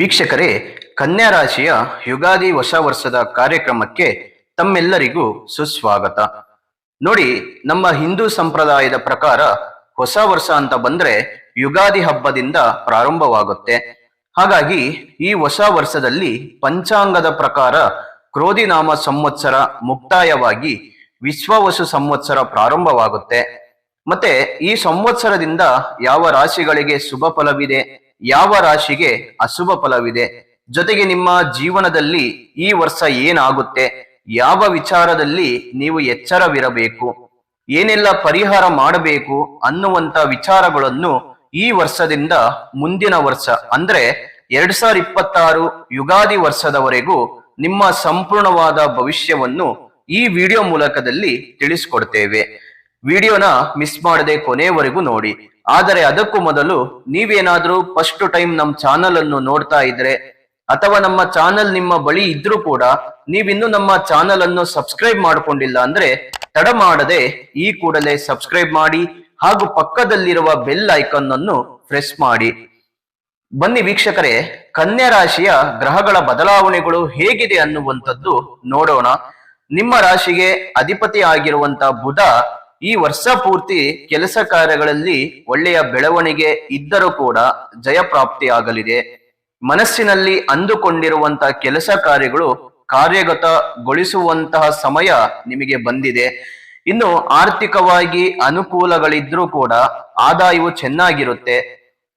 ವೀಕ್ಷಕರೇ ಕನ್ಯಾ ರಾಶಿಯ ಯುಗಾದಿ ಹೊಸ ವರ್ಷದ ಕಾರ್ಯಕ್ರಮಕ್ಕೆ ತಮ್ಮೆಲ್ಲರಿಗೂ ಸುಸ್ವಾಗತ. ನೋಡಿ, ನಮ್ಮ ಹಿಂದೂ ಸಂಪ್ರದಾಯದ ಪ್ರಕಾರ ಹೊಸ ವರ್ಷ ಅಂತ ಬಂದ್ರೆ ಯುಗಾದಿ ಹಬ್ಬದಿಂದ ಪ್ರಾರಂಭವಾಗುತ್ತೆ. ಹಾಗಾಗಿ ಈ ಹೊಸ ವರ್ಷದಲ್ಲಿ ಪಂಚಾಂಗದ ಪ್ರಕಾರ ಕ್ರೋಧಿನಾಮ ಸಂವತ್ಸರ ಮುಕ್ತಾಯವಾಗಿ ವಿಶ್ವವಸು ಸಂವತ್ಸರ ಪ್ರಾರಂಭವಾಗುತ್ತೆ. ಮತ್ತೆ ಈ ಸಂವತ್ಸರದಿಂದ ಯಾವ ರಾಶಿಗಳಿಗೆ ಶುಭ ಫಲವಿದೆ? ಯಾವ ರಾಶಿಗೆ ಅಶುಭ ಫಲವಿದೆ? ಜೊತೆಗೆ ನಿಮ್ಮ ಜೀವನದಲ್ಲಿ ಈ ವರ್ಷ ಏನಾಗುತ್ತೆ? ಯಾವ ವಿಚಾರದಲ್ಲಿ ನೀವು ಎಚ್ಚರವಿರಬೇಕು? ಏನೆಲ್ಲ ಪರಿಹಾರ ಮಾಡಬೇಕು ಅನ್ನುವಂತ ವಿಚಾರಗಳನ್ನು ಈ ವರ್ಷದಿಂದ ಮುಂದಿನ ವರ್ಷ, ಅಂದ್ರೆ ಎರಡ್ ಸಾವಿರದ ಇಪ್ಪತ್ತಾರು ಯುಗಾದಿ ವರ್ಷದವರೆಗೂ ನಿಮ್ಮ ಸಂಪೂರ್ಣವಾದ ಭವಿಷ್ಯವನ್ನು ಈ ವಿಡಿಯೋ ಮೂಲಕದಲ್ಲಿ ತಿಳಿಸ್ಕೊಡ್ತೇವೆ. ವಿಡಿಯೋನ ಮಿಸ್ ಮಾಡದೆ ಕೊನೆಯವರೆಗೂ ನೋಡಿ. ಆದರೆ ಅದಕ್ಕೂ ಮೊದಲು ನೀವೇನಾದರೂ ಫಸ್ಟ್ ಟೈಮ್ ನಮ್ಮ ಚಾನಲ್ ಅನ್ನು ನೋಡ್ತಾ ಇದ್ರೆ ಅಥವಾ ನಮ್ಮ ಚಾನಲ್ ನಿಮ್ಮ ಬಳಿ ಇದ್ರೂ ಕೂಡ ನೀವಿನ್ನು ನಮ್ಮ ಚಾನಲ್ ಅನ್ನು ಸಬ್ಸ್ಕ್ರೈಬ್ ಮಾಡ್ಕೊಂಡಿಲ್ಲ ಅಂದ್ರೆ ತಡ ಮಾಡದೆ ಈ ಕೂಡಲೇ ಸಬ್ಸ್ಕ್ರೈಬ್ ಮಾಡಿ ಹಾಗೂ ಪಕ್ಕದಲ್ಲಿರುವ ಬೆಲ್ ಐಕಾನ್ ಅನ್ನು ಪ್ರೆಸ್ ಮಾಡಿ. ಬನ್ನಿ ವೀಕ್ಷಕರೇ, ಕನ್ಯಾ ರಾಶಿಯ ಗ್ರಹಗಳ ಬದಲಾವಣೆಗಳು ಹೇಗಿದೆ ಅನ್ನುವಂಥದ್ದು ನೋಡೋಣ. ನಿಮ್ಮ ರಾಶಿಗೆ ಅಧಿಪತಿ ಆಗಿರುವಂತ ಬುಧ ಈ ವರ್ಷ ಪೂರ್ತಿ ಕೆಲಸ ಕಾರ್ಯಗಳಲ್ಲಿ ಒಳ್ಳೆಯ ಬೆಳವಣಿಗೆ ಇದ್ದರೂ ಕೂಡ ಜಯಪ್ರಾಪ್ತಿ ಆಗಲಿದೆ ಮನಸ್ಸಿನಲ್ಲಿ ಅಂದುಕೊಂಡಿರುವಂತಹ ಕೆಲಸ ಕಾರ್ಯಗಳು ಕಾರ್ಯಗತಗೊಳಿಸುವಂತಹ ಸಮಯ ನಿಮಗೆ ಬಂದಿದೆ. ಇನ್ನು ಆರ್ಥಿಕವಾಗಿ ಅನುಕೂಲಗಳಿದ್ರೂ ಕೂಡ ಆದಾಯವು ಚೆನ್ನಾಗಿರುತ್ತೆ.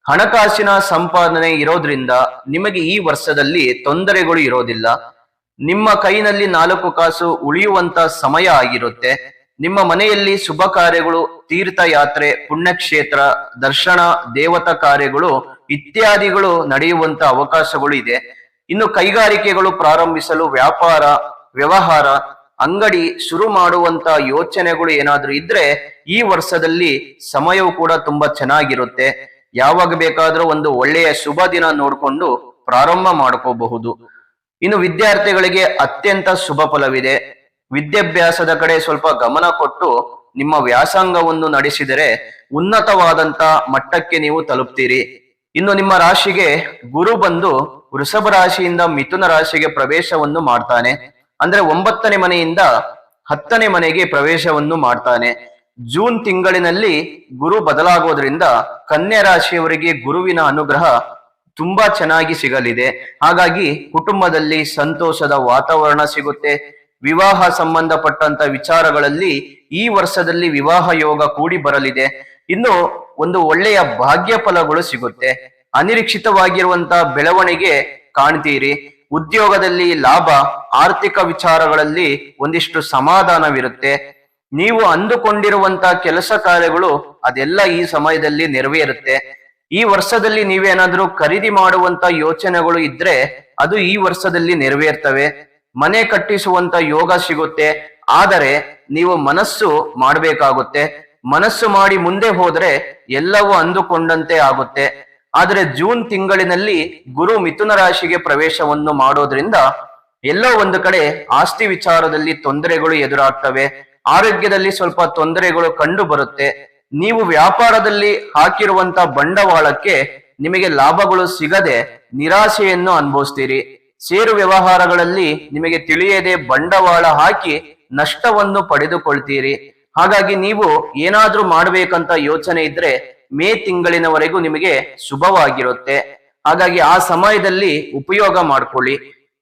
ಹಣಕಾಸಿನ ಸಂಪಾದನೆ ಇರೋದ್ರಿಂದ ನಿಮಗೆ ಈ ವರ್ಷದಲ್ಲಿ ತೊಂದರೆಗಳು ಇರೋದಿಲ್ಲ. ನಿಮ್ಮ ಕೈನಲ್ಲಿ ನಾಲ್ಕು ಕಾಸು ಉಳಿಯುವಂತ ಸಮಯ ಆಗಿರುತ್ತೆ. ನಿಮ್ಮ ಮನೆಯಲ್ಲಿ ಶುಭ ಕಾರ್ಯಗಳು, ತೀರ್ಥಯಾತ್ರೆ, ಪುಣ್ಯಕ್ಷೇತ್ರ, ದರ್ಶನ, ದೇವತಾ ಕಾರ್ಯಗಳು ಇತ್ಯಾದಿಗಳು ನಡೆಯುವಂತ ಅವಕಾಶಗಳು ಇದೆ. ಇನ್ನು ಕೈಗಾರಿಕೆಗಳು ಪ್ರಾರಂಭಿಸಲು ವ್ಯಾಪಾರ, ವ್ಯವಹಾರ, ಅಂಗಡಿ ಶುರು ಮಾಡುವಂತ ಯೋಚನೆಗಳು ಏನಾದ್ರೂ ಇದ್ರೆ ಈ ವರ್ಷದಲ್ಲಿ ಸಮಯವು ಕೂಡ ತುಂಬಾ ಚೆನ್ನಾಗಿರುತ್ತೆ. ಯಾವಾಗ ಬೇಕಾದ್ರೂ ಒಂದು ಒಳ್ಳೆಯ ಶುಭ ದಿನ ನೋಡಿಕೊಂಡು ಪ್ರಾರಂಭ ಮಾಡ್ಕೋಬಹುದು. ಇನ್ನು ವಿದ್ಯಾರ್ಥಿಗಳಿಗೆ ಅತ್ಯಂತ ಶುಭ ಫಲವಿದೆ. ವಿದ್ಯಾಭ್ಯಾಸದ ಕಡೆ ಸ್ವಲ್ಪ ಗಮನ ಕೊಟ್ಟು ನಿಮ್ಮ ವ್ಯಾಸಂಗವನ್ನು ನಡೆಸಿದರೆ ಉನ್ನತವಾದಂತ ಮಟ್ಟಕ್ಕೆ ನೀವು ತಲುಪ್ತೀರಿ. ಇನ್ನು ನಿಮ್ಮ ರಾಶಿಗೆ ಗುರು ಬಂದು ವೃಷಭ ರಾಶಿಯಿಂದ ಮಿಥುನ ರಾಶಿಗೆ ಪ್ರವೇಶವನ್ನು ಮಾಡ್ತಾನೆ. ಅಂದ್ರೆ ಒಂಬತ್ತನೇ ಮನೆಯಿಂದ ಹತ್ತನೇ ಮನೆಗೆ ಪ್ರವೇಶವನ್ನು ಮಾಡ್ತಾನೆ. ಜೂನ್ ತಿಂಗಳಿನಲ್ಲಿ ಗುರು ಬದಲಾಗೋದ್ರಿಂದ ಕನ್ಯಾ ರಾಶಿಯವರಿಗೆ ಗುರುವಿನ ಅನುಗ್ರಹ ತುಂಬಾ ಚೆನ್ನಾಗಿ ಸಿಗಲಿದೆ. ಹಾಗಾಗಿ ಕುಟುಂಬದಲ್ಲಿ ಸಂತೋಷದ ವಾತಾವರಣ ಸಿಗುತ್ತೆ. ವಿವಾಹ ಸಂಬಂಧಪಟ್ಟಂತ ವಿಚಾರಗಳಲ್ಲಿ ಈ ವರ್ಷದಲ್ಲಿ ವಿವಾಹ ಯೋಗ ಕೂಡಿ ಬರಲಿದೆ. ಇನ್ನು ಒಂದು ಒಳ್ಳೆಯ ಭಾಗ್ಯ ಫಲಗಳು ಸಿಗುತ್ತೆ. ಅನಿರೀಕ್ಷಿತವಾಗಿರುವಂತ ಬೆಳವಣಿಗೆ ಕಾಣ್ತೀರಿ. ಉದ್ಯೋಗದಲ್ಲಿ ಲಾಭ, ಆರ್ಥಿಕ ವಿಚಾರಗಳಲ್ಲಿ ಒಂದಿಷ್ಟು ಸಮಾಧಾನವಿರುತ್ತೆ. ನೀವು ಅಂದುಕೊಂಡಿರುವಂತ ಕೆಲಸ ಕಾರ್ಯಗಳು ಅದೆಲ್ಲ ಈ ಸಮಯದಲ್ಲಿ ನೆರವೇರುತ್ತೆ. ಈ ವರ್ಷದಲ್ಲಿ ನೀವೇನಾದ್ರೂ ಖರೀದಿ ಮಾಡುವಂತ ಯೋಚನೆಗಳು ಇದ್ರೆ ಅದು ಈ ವರ್ಷದಲ್ಲಿ ನೆರವೇರ್ತವೆ. ಮನೆ ಕಟ್ಟಿಸುವಂತ ಯೋಗ ಸಿಗುತ್ತೆ, ಆದರೆ ನೀವು ಮನಸ್ಸು ಮಾಡಬೇಕಾಗುತ್ತೆ. ಮನಸ್ಸು ಮಾಡಿ ಮುಂದೆ ಹೋದ್ರೆ ಎಲ್ಲವೂ ಅಂದುಕೊಂಡಂತೆ ಆಗುತ್ತೆ. ಆದರೆ ಜೂನ್ ತಿಂಗಳಿನಲ್ಲಿ ಗುರು ಮಿಥುನ ರಾಶಿಗೆ ಪ್ರವೇಶವನ್ನು ಮಾಡೋದ್ರಿಂದ ಎಲ್ಲೋ ಒಂದು ಕಡೆ ಆಸ್ತಿ ವಿಚಾರದಲ್ಲಿ ತೊಂದರೆಗಳು ಎದುರಾಗ್ತವೆ. ಆರೋಗ್ಯದಲ್ಲಿ ಸ್ವಲ್ಪ ತೊಂದರೆಗಳು ಕಂಡು ಬರುತ್ತೆ. ನೀವು ವ್ಯಾಪಾರದಲ್ಲಿ ಹಾಕಿರುವಂತ ಬಂಡವಾಳಕ್ಕೆ ನಿಮಗೆ ಲಾಭಗಳು ಸಿಗದೆ ನಿರಾಶೆಯನ್ನು ಅನುಭವಿಸ್ತೀರಿ. ಷೇರು ವ್ಯವಹಾರಗಳಲ್ಲಿ ನಿಮಗೆ ತಿಳಿಯದೆ ಬಂಡವಾಳ ಹಾಕಿ ನಷ್ಟವನ್ನು ಪಡೆದುಕೊಳ್ತೀರಿ. ಹಾಗಾಗಿ ನೀವು ಏನಾದ್ರೂ ಮಾಡ್ಬೇಕಂತ ಯೋಚನೆ ಇದ್ರೆ ಮೇ ತಿಂಗಳಿನವರೆಗೂ ನಿಮಗೆ ಶುಭವಾಗಿರುತ್ತೆ. ಹಾಗಾಗಿ ಆ ಸಮಯದಲ್ಲಿ ಉಪಯೋಗ ಮಾಡ್ಕೊಳ್ಳಿ.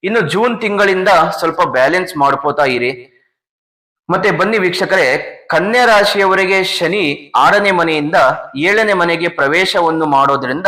ಇನ್ನು ಜೂನ್ ತಿಂಗಳಿಂದ ಸ್ವಲ್ಪ ಬ್ಯಾಲೆನ್ಸ್ ಮಾಡ್ಕೋತಾ ಇರಿ. ಮತ್ತೆ ಬನ್ನಿ ವೀಕ್ಷಕರೇ, ಕನ್ಯಾ ರಾಶಿಯವರಿಗೆ ಶನಿ ಆರನೇ ಮನೆಯಿಂದ ಏಳನೇ ಮನೆಗೆ ಪ್ರವೇಶವನ್ನು ಮಾಡೋದ್ರಿಂದ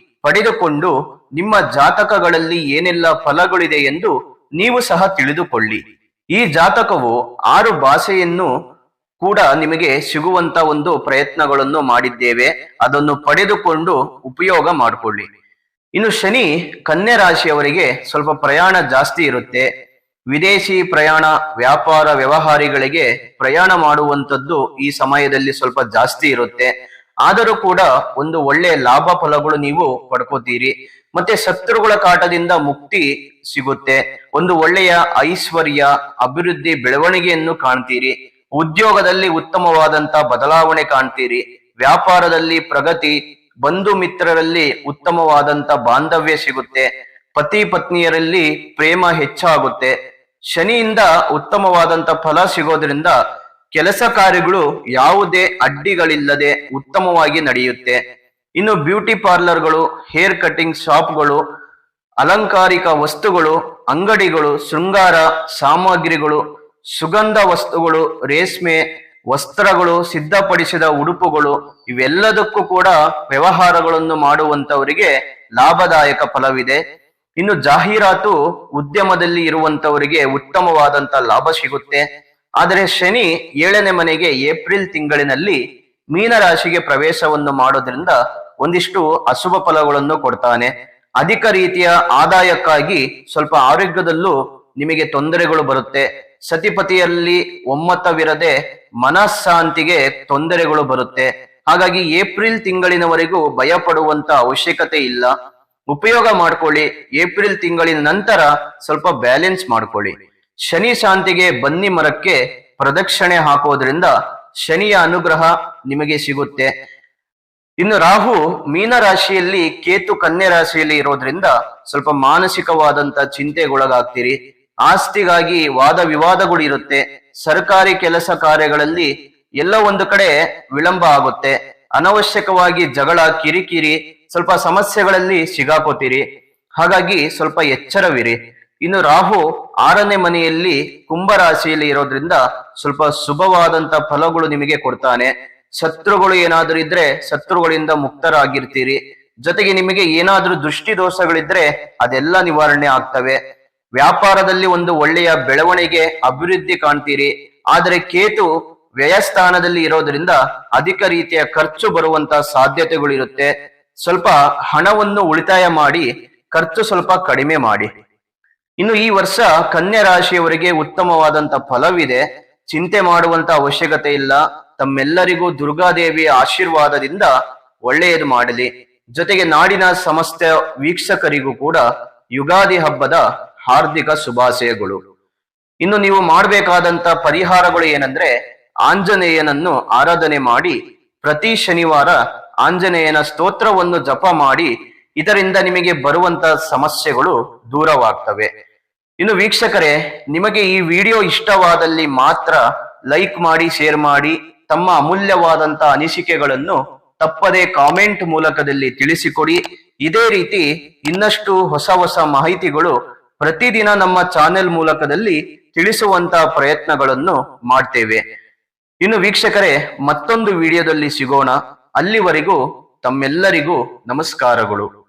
ಪಡೆದುಕೊಂಡು ನಿಮ್ಮ ಜಾತಕಗಳಲ್ಲಿ ಏನೆಲ್ಲ ಫಲಗಳಿದೆ ಎಂದು ನೀವು ಸಹ ತಿಳಿದುಕೊಳ್ಳಿ. ಈ ಜಾತಕವು ಆರು ಭಾಷೆಯನ್ನು ಕೂಡ ನಿಮಗೆ ಸಿಗುವಂತ ಒಂದು ಪ್ರಯತ್ನಗಳನ್ನು ಮಾಡಿದ್ದೇವೆ. ಅದನ್ನು ಪಡೆದುಕೊಂಡು ಉಪಯೋಗ ಮಾಡಿಕೊಳ್ಳಿ. ಇನ್ನು ಶನಿ ಕನ್ಯಾ ರಾಶಿಯವರಿಗೆ ಸ್ವಲ್ಪ ಪ್ರಯಾಣ ಜಾಸ್ತಿ ಇರುತ್ತೆ. ವಿದೇಶಿ ಪ್ರಯಾಣ, ವ್ಯಾಪಾರ ವ್ಯವಹಾರಿಗಳಿಗೆ ಪ್ರಯಾಣ ಮಾಡುವಂಥದ್ದು ಈ ಸಮಯದಲ್ಲಿ ಸ್ವಲ್ಪ ಜಾಸ್ತಿ ಇರುತ್ತೆ. ಆದರೂ ಕೂಡ ಒಂದು ಒಳ್ಳೆಯ ಲಾಭ ಫಲಗಳು ನೀವು ಪಡ್ಕೋತೀರಿ. ಮತ್ತೆ ಶತ್ರುಗಳ ಕಾಟದಿಂದ ಮುಕ್ತಿ ಸಿಗುತ್ತೆ. ಒಂದು ಒಳ್ಳೆಯ ಐಶ್ವರ್ಯ, ಅಭಿವೃದ್ಧಿ, ಬೆಳವಣಿಗೆಯನ್ನು ಕಾಣ್ತೀರಿ. ಉದ್ಯೋಗದಲ್ಲಿ ಉತ್ತಮವಾದಂತ ಬದಲಾವಣೆ ಕಾಣ್ತೀರಿ. ವ್ಯಾಪಾರದಲ್ಲಿ ಪ್ರಗತಿ, ಬಂಧು ಮಿತ್ರರಲ್ಲಿ ಉತ್ತಮವಾದಂತ ಬಾಂಧವ್ಯ ಸಿಗುತ್ತೆ. ಪತಿ ಪತ್ನಿಯರಲ್ಲಿ ಪ್ರೇಮ ಹೆಚ್ಚಾಗುತ್ತೆ. ಶನಿಯಿಂದ ಉತ್ತಮವಾದಂತ ಫಲ ಸಿಗೋದ್ರಿಂದ ಕೆಲಸ ಕಾರ್ಯಗಳು ಯಾವುದೇ ಅಡ್ಡಿಗಳಿಲ್ಲದೆ ಉತ್ತಮವಾಗಿ ನಡೆಯುತ್ತೆ. ಇನ್ನು ಬ್ಯೂಟಿ ಪಾರ್ಲರ್ಗಳು, ಹೇರ್ ಕಟಿಂಗ್ ಶಾಪ್ಗಳು, ಅಲಂಕಾರಿಕ ವಸ್ತುಗಳು, ಅಂಗಡಿಗಳು, ಶೃಂಗಾರ, ಸಾಮಗ್ರಿಗಳು, ಸುಗಂಧ ವಸ್ತುಗಳು, ರೇಷ್ಮೆ, ವಸ್ತ್ರಗಳು, ಸಿದ್ಧಪಡಿಸಿದ ಉಡುಪುಗಳು, ಇವೆಲ್ಲದಕ್ಕೂ ಕೂಡ ವ್ಯವಹಾರಗಳನ್ನು ಮಾಡುವಂತವರಿಗೆ ಲಾಭದಾಯಕ ಫಲವಿದೆ. ಇನ್ನು ಜಾಹೀರಾತು ಉದ್ಯಮದಲ್ಲಿ ಇರುವಂತವರಿಗೆ ಉತ್ತಮವಾದಂತ ಲಾಭ ಸಿಗುತ್ತೆ. ಆದರೆ ಶನಿ ಏಳನೇ ಮನೆಗೆ ಏಪ್ರಿಲ್ ತಿಂಗಳಿನಲ್ಲಿ ಮೀನರಾಶಿಗೆ ಪ್ರವೇಶವನ್ನು ಮಾಡೋದ್ರಿಂದ ಒಂದಿಷ್ಟು ಅಶುಭ ಫಲಗಳನ್ನು ಕೊಡ್ತಾನೆ. ಅಧಿಕ ರೀತಿಯ ಆದಾಯಕ್ಕಾಗಿ ಸ್ವಲ್ಪ ಆರೋಗ್ಯದಲ್ಲೂ ನಿಮಗೆ ತೊಂದರೆಗಳು ಬರುತ್ತೆ. ಸತಿಪತಿಯಲ್ಲಿ ಒಮ್ಮತವಿರದೆ ಮನಃಶಾಂತಿಗೆ ತೊಂದರೆಗಳು ಬರುತ್ತೆ. ಹಾಗಾಗಿ ಏಪ್ರಿಲ್ ತಿಂಗಳಿನವರೆಗೂ ಭಯ ಪಡುವಂತ ಅವಶ್ಯಕತೆ ಇಲ್ಲ. ಉಪಯೋಗ ಮಾಡ್ಕೊಳ್ಳಿ. ಏಪ್ರಿಲ್ ತಿಂಗಳಿನ ನಂತರ ಸ್ವಲ್ಪ ಬ್ಯಾಲೆನ್ಸ್ ಮಾಡ್ಕೊಳ್ಳಿ. ಶನಿ ಶಾಂತಿಗೆ ಬನ್ನಿ ಮರಕ್ಕೆ ಪ್ರದಕ್ಷಿಣೆ ಹಾಕೋದ್ರಿಂದ ಶನಿಯ ಅನುಗ್ರಹ ನಿಮಗೆ ಸಿಗುತ್ತೆ. ಇನ್ನು ರಾಹು ಮೀನ ರಾಶಿಯಲ್ಲಿ ಕೇತು ಕನ್ಯೆ ರಾಶಿಯಲ್ಲಿ ಇರೋದ್ರಿಂದ ಸ್ವಲ್ಪ ಮಾನಸಿಕವಾದಂತ ಚಿಂತೆಗೊಳಗಾಗ್ತೀರಿ. ಆಸ್ತಿಗಾಗಿ ವಾದ ವಿವಾದಗಳು ಇರುತ್ತೆ. ಸರ್ಕಾರಿ ಕೆಲಸ ಕಾರ್ಯಗಳಲ್ಲಿ ಎಲ್ಲ ಒಂದು ಕಡೆ ವಿಳಂಬ ಆಗುತ್ತೆ. ಅನವಶ್ಯಕವಾಗಿ ಜಗಳ, ಕಿರಿಕಿರಿ ಸ್ವಲ್ಪ ಸಮಸ್ಯೆಗಳಲ್ಲಿ ಸಿಗಾಕೋತೀರಿ. ಹಾಗಾಗಿ ಸ್ವಲ್ಪ ಎಚ್ಚರವಿರಿ. ಇನ್ನು ರಾಹು ಆರನೇ ಮನೆಯಲ್ಲಿ ಕುಂಭ ರಾಶಿಯಲ್ಲಿ ಇರೋದ್ರಿಂದ ಸ್ವಲ್ಪ ಶುಭವಾದಂತ ಫಲಗಳು ನಿಮಗೆ ಕೊಡ್ತಾನೆ. ಶತ್ರುಗಳು ಏನಾದ್ರೂ ಇದ್ರೆ ಶತ್ರುಗಳಿಂದ ಮುಕ್ತರಾಗಿರ್ತೀರಿ. ಜೊತೆಗೆ ನಿಮಗೆ ಏನಾದ್ರೂ ದೃಷ್ಟಿ ದೋಷಗಳಿದ್ರೆ ಅದೆಲ್ಲ ನಿವಾರಣೆ ಆಗ್ತವೆ. ವ್ಯಾಪಾರದಲ್ಲಿ ಒಂದು ಒಳ್ಳೆಯ ಬೆಳವಣಿಗೆ, ಅಭಿವೃದ್ಧಿ ಕಾಣ್ತೀರಿ. ಆದರೆ ಕೇತು ವ್ಯಯಸ್ಥಾನದಲ್ಲಿ ಇರೋದ್ರಿಂದ ಅಧಿಕ ರೀತಿಯ ಖರ್ಚು ಬರುವಂತ ಸಾಧ್ಯತೆಗಳಿರುತ್ತೆ ಸ್ವಲ್ಪ ಹಣವನ್ನು ಉಳಿತಾಯ ಮಾಡಿ, ಖರ್ಚು ಸ್ವಲ್ಪ ಕಡಿಮೆ ಮಾಡಿ. ಇನ್ನು ಈ ವರ್ಷ ಕನ್ಯಾ ರಾಶಿಯವರಿಗೆ ಉತ್ತಮವಾದಂತ ಫಲವಿದೆ. ಚಿಂತೆ ಮಾಡುವಂತ ಅವಶ್ಯಕತೆ ಇಲ್ಲ. ತಮ್ಮೆಲ್ಲರಿಗೂ ದುರ್ಗಾದೇವಿಯ ಆಶೀರ್ವಾದದಿಂದ ಒಳ್ಳೆಯದು ಮಾಡಲಿ. ಜೊತೆಗೆ ನಾಡಿನ ಸಮಸ್ತ ವೀಕ್ಷಕರಿಗೂ ಕೂಡ ಯುಗಾದಿ ಹಬ್ಬದ ಹಾರ್ದಿಕ ಶುಭಾಶಯಗಳು. ಇನ್ನು ನೀವು ಮಾಡಬೇಕಾದಂತ ಪರಿಹಾರಗಳು ಏನಂದ್ರೆ ಆಂಜನೇಯನನ್ನು ಆರಾಧನೆ ಮಾಡಿ, ಪ್ರತಿ ಶನಿವಾರ ಆಂಜನೇಯನ ಸ್ತೋತ್ರವನ್ನು ಜಪ ಮಾಡಿ, ಇದರಿಂದ ನಿಮಗೆ ಬರುವಂತ ಸಮಸ್ಯೆಗಳು ದೂರವಾಗ್ತವೆ. ಇನ್ನು ವೀಕ್ಷಕರೇ, ನಿಮಗೆ ಈ ವಿಡಿಯೋ ಇಷ್ಟವಾದಲ್ಲಿ ಮಾತ್ರ ಲೈಕ್ ಮಾಡಿ, ಶೇರ್ ಮಾಡಿ, ತಮ್ಮ ಅಮೂಲ್ಯವಾದಂತ ಅನಿಸಿಕೆಗಳನ್ನು ತಪ್ಪದೆ ಕಾಮೆಂಟ್ ಮೂಲಕದಲ್ಲಿ ತಿಳಿಸಿಕೊಡಿ. ಇದೇ ರೀತಿ ಇನ್ನಷ್ಟು ಹೊಸ ಹೊಸ ಮಾಹಿತಿಗಳು ಪ್ರತಿದಿನ ನಮ್ಮ ಚಾನೆಲ್ ಮೂಲಕದಲ್ಲಿ ತಿಳಿಸುವಂತ ಪ್ರಯತ್ನಗಳನ್ನು ಮಾಡ್ತೇವೆ. ಇನ್ನು ವೀಕ್ಷಕರೇ, ಮತ್ತೊಂದು ವಿಡಿಯೋದಲ್ಲಿ ಸಿಗೋಣ. ಅಲ್ಲಿವರೆಗೂ ತಮ್ಮೆಲ್ಲರಿಗೂ ನಮಸ್ಕಾರಗಳು.